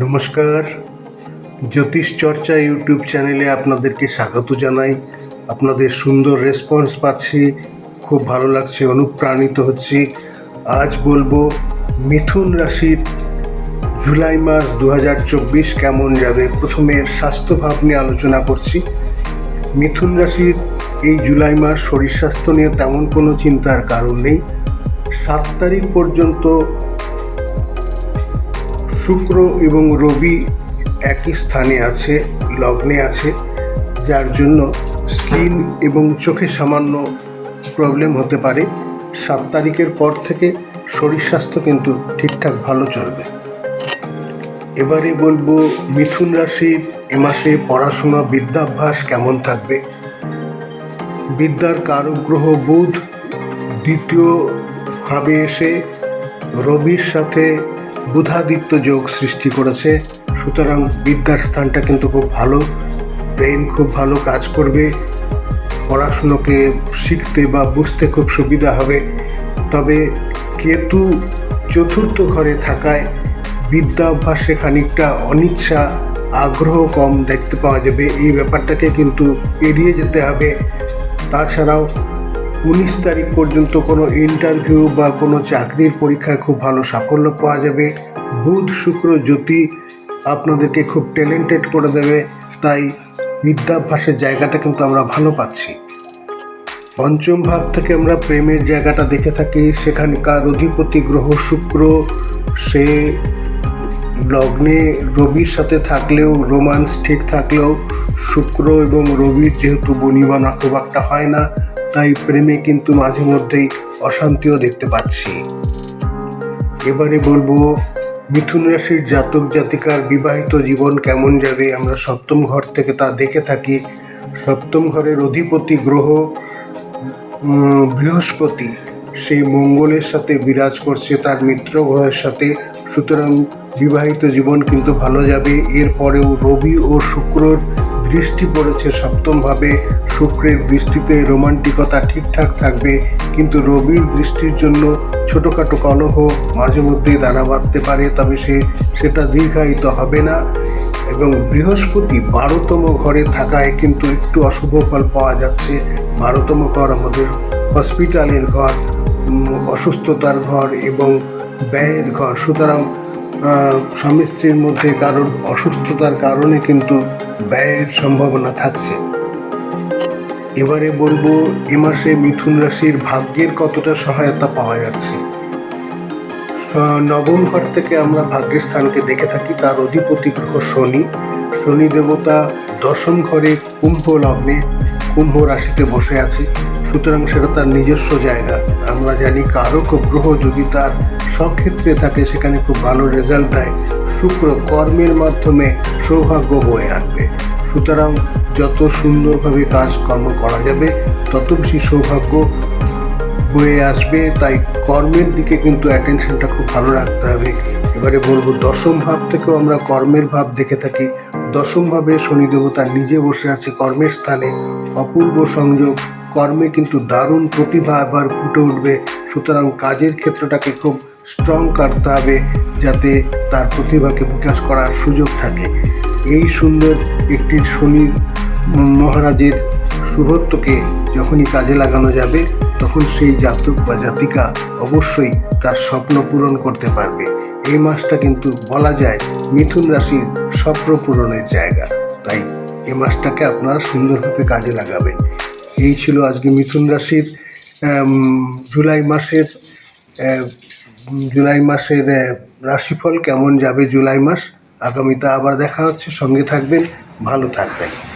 নমস্কার। জ্যোতিষ চর্চা ইউটিউব চ্যানেলে আপনাদেরকে স্বাগত জানাই। আপনাদের সুন্দর রেসপন্স পাচ্ছি, খুব ভালো লাগছে, অনুপ্রাণিত হচ্ছি। আজ বলব, মিথুন রাশির জুলাই মাস দু হাজার চব্বিশ কেমন যাবে? প্রথমে স্বাস্থ্যভাব নিয়ে আলোচনা করছি। মিথুন রাশির এই জুলাই মাস শরীর স্বাস্থ্য নিয়ে তেমন কোনো চিন্তার কারণ নেই। সাত তারিখ পর্যন্ত শুক্র এবং রবি একই স্থানে আছে, লগ্নে আছে, যার জন্য স্কিন এবং চোখে সামান্য প্রবলেম হতে পারে। সাত তারিখের পর থেকে শরীর স্বাস্থ্য কিন্তু ঠিকঠাক ভালো চলবে। এবারে বলব, মিথুন রাশির এ মাসে পড়াশোনা, বিদ্যাভ্যাস কেমন থাকবে? বিদ্যার কারক গ্রহ বুধ, দ্বিতীয় ভাবে এসে রবির সাথে বুধাদিত্য যোগ সৃষ্টি করেছে। সুতরাং বিদ্যার স্থানটা কিন্তু খুব ভালো। ব্রেন খুব ভালো কাজ করবে। পড়াশুনোকে শিখতে বা বুঝতে খুব সুবিধা হবে। তবে কেতু চতুর্থ ঘরে থাকায় বিদ্যা অভ্যাসে খানিকটা অনিচ্ছা, আগ্রহ কম দেখতে পাওয়া যাবে। এই ব্যাপারটাকে কিন্তু এড়িয়ে যেতে হবে। তাছাড়াও উনিশ তারিখ পর্যন্ত কোনো ইন্টারভিউ বা কোনো চাকরির পরীক্ষায় খুব ভালো সাফল্য পাওয়া যাবে। বুধ, শুক্র, জ্যোতি আপনাদেরকে খুব ট্যালেন্টেড করে দেবে। তাই বিদ্যাভ্যাসের জায়গাটা কিন্তু আমরা ভালো পাচ্ছি। পঞ্চম ভাব থেকে আমরা প্রেমের জায়গাটা দেখে থাকি। সেখানকার অধিপতি গ্রহ শুক্র, সে লগ্নে রবির সাথে থাকলেও, রোমান্স ঠিক থাকলেও শুক্র এবং রবির যেহেতু বনিবানা খুব একটা হয় না, তাই প্রেমে কিন্তু মাঝে মধ্যেই অশান্তিও দেখতে পাচ্ছি। এবারে বলব, মিথুন রাশির জাতক জাতিকার বিবাহিত জীবন কেমন যাবে? আমরা সপ্তম ঘর থেকে তা দেখে থাকি। সপ্তম ঘরের অধিপতি গ্রহ বৃহস্পতি। সেই মঙ্গলের সাথে বিরাজ করছে তার মিত্র গ্রহের সাথে। সুতরাং বিবাহিত জীবন কিন্তু ভালো যাবে। এরপরেও রবি ও শুক্রর দৃষ্টি পড়েছে, সপ্তমভাবে। শুক্রের দৃষ্টিতে রোমান্টিকতা ঠিকঠাক থাকবে, কিন্তু রবির দৃষ্টির জন্য ছোটোখাটো কলহ মাঝে মধ্যেই দানা বাঁধতে পারে, তবে সে, সেটা দীর্ঘায়িত হবে না। এবং বৃহস্পতি বারোতম ঘরে থাকায় কিন্তু একটু অশুভ ফল পাওয়া যাচ্ছে। বারোতম ঘর আমাদের হসপিটালের ঘর অসুস্থতার ঘর এবং ব্যয়ের ঘর। সুতরাং স্বামী স্ত্রীর মধ্যে কারোর অসুস্থতার কারণে কিন্তু ব্যয়ের সম্ভাবনা থাকছে। এবারে বলব, এ মাসে মিথুন রাশির ভাগ্যের কতটা সহায়তা পাওয়া যাচ্ছে। নবম ঘর থেকে আমরা ভাগ্যের স্থানকে দেখে থাকি, তার অধিপতি গ্রহ শনি। শনি দেবতা দশম ঘরে কুম্ভ লগ্নে কুম্ভ রাশিতে বসে আছে। সুতরাং সেটা তার নিজস্ব জায়গা। আমরা জানি কারক গ্রহ যদি তার সব ক্ষেত্রে থাকে সেখানে খুব ভালো রেজাল্ট দেয়। শুক্র কর্মের মাধ্যমে সৌভাগ্য বয়ে আনবে সুতরাং যত সুন্দরভাবে কাজকর্ম করা যাবে, তত বেশি সৌভাগ্য বয়ে আসবে। তাই কর্মের দিকে কিন্তু অ্যাটেনশনটা খুব ভালো রাখতে হবে। এবারে বলব, দশম ভাব থেকেও আমরা কর্মের ভাব দেখে থাকি। দশম ভাবে শনি দেবতা নিজে বসে আছে কর্মের স্থানে। অপূর্ব সংযোগ। কর্মে কিন্তু দারুণ প্রতিভা আবার ফুটে উঠবে। সুতরাং কাজের ক্ষেত্রটাকে খুব স্ট্রং করতে হবে যাতে তার প্রতিভাকে বিকাশ করার সুযোগ থাকে। এই সুন্দর একটি শনি মহারাজের শুভত্বকে যখনই কাজে লাগানো যাবে, তখন সেই জাতক বা জাতিকা অবশ্যই তার স্বপ্ন পূরণ করতে পারবে। এই মাসটা কিন্তু বলা যায় মিথুন রাশির স্বপ্ন পূরণের জায়গা। তাই এই মাসটাকে আপনারা সুন্দরভাবে কাজে লাগাবেন। এই ছিল আজকে মিথুন রাশির জুলাই মাসের জুলাই মাসের রাশিফল কেমন যাবে জুলাই মাস? আগামীতে আবার দেখা হচ্ছে, সঙ্গে থাকবেন, ভালো থাকবেন।